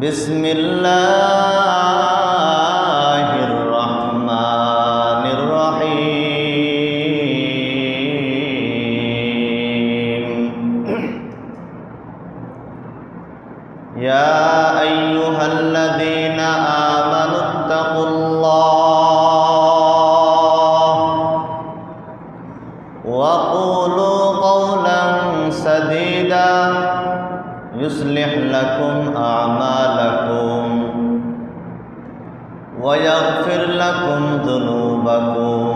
بسم الله الرحمن الرحيم. يا أيها الذين آمنوا اتقوا الله وقولوا قولا سديدا يصلح لكم أعمالكم ويغفر لكم ذنوبكم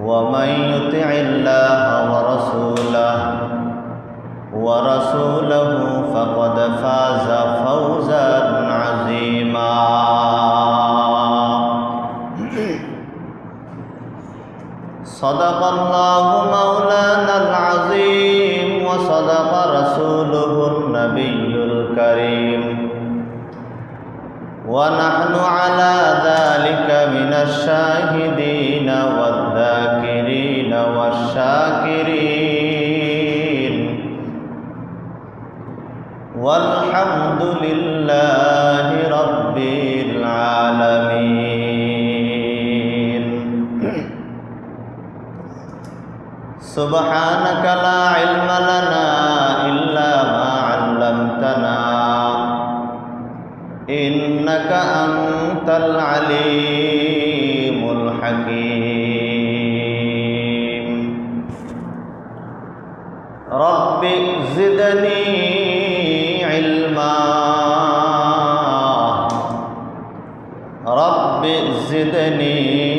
ومن يطع الله ورسوله ورسوله فقد فاز فوزا عظيما. صدق الله مولانا العظيم. وصدق رسوله النبي الكريم ونحن على ذلك من الشاهدين والذاكرين والشاكرين والحمد لله سبحانك لا علم لنا إلا ما علمتنا. إنك أنت العليم الحكيم. رب زدني علما. رب زدني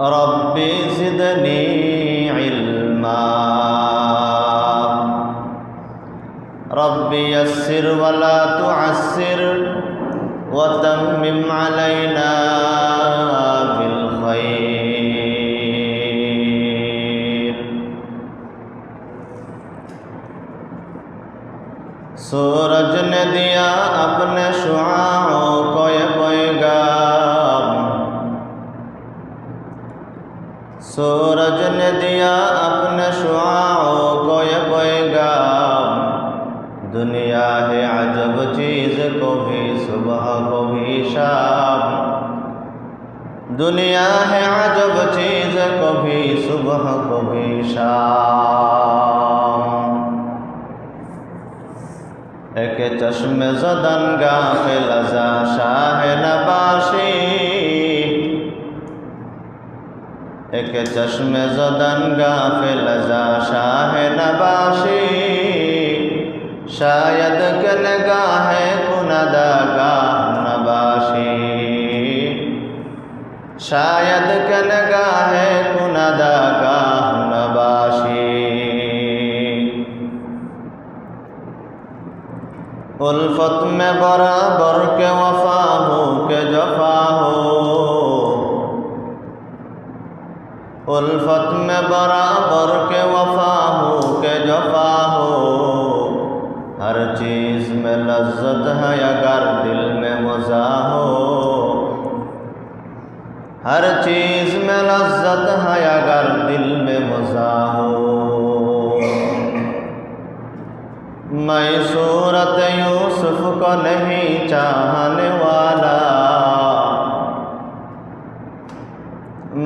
رب زدني علما رب يسر ولا تعسر وتمم علينا بالخير سورج نے دیا اپنے شعاعوں کو یہ پیغام सूरज ने दिया अपने शुआओं को ये पैगाम दुनिया है अजब चीज़ को भी सुबह को भी शाम दुनिया है अजब चीज़ को भी सुबह को भी शाम एक चश्म जदन गाफिल अजा शाह नबाशी ایک چشم زدن غافل ازا شاہ نباشی، شاید کن گاہ کندا گاہ نباشی۔ شاید کن گاہ کندا گاہ نباشی۔ الفت میں برابر کے وفا ہو، کے جفا ہو۔ الفت میں برابر کے وفا ہو کے جفا ہو۔ ہر چیز میں لذت ہے اگر دل میں مزا ہو۔ ہر چیز میں لذت ہے اگر دل میں مزا ہو۔ میں صورت یوسف کو نہیں چاہنے والا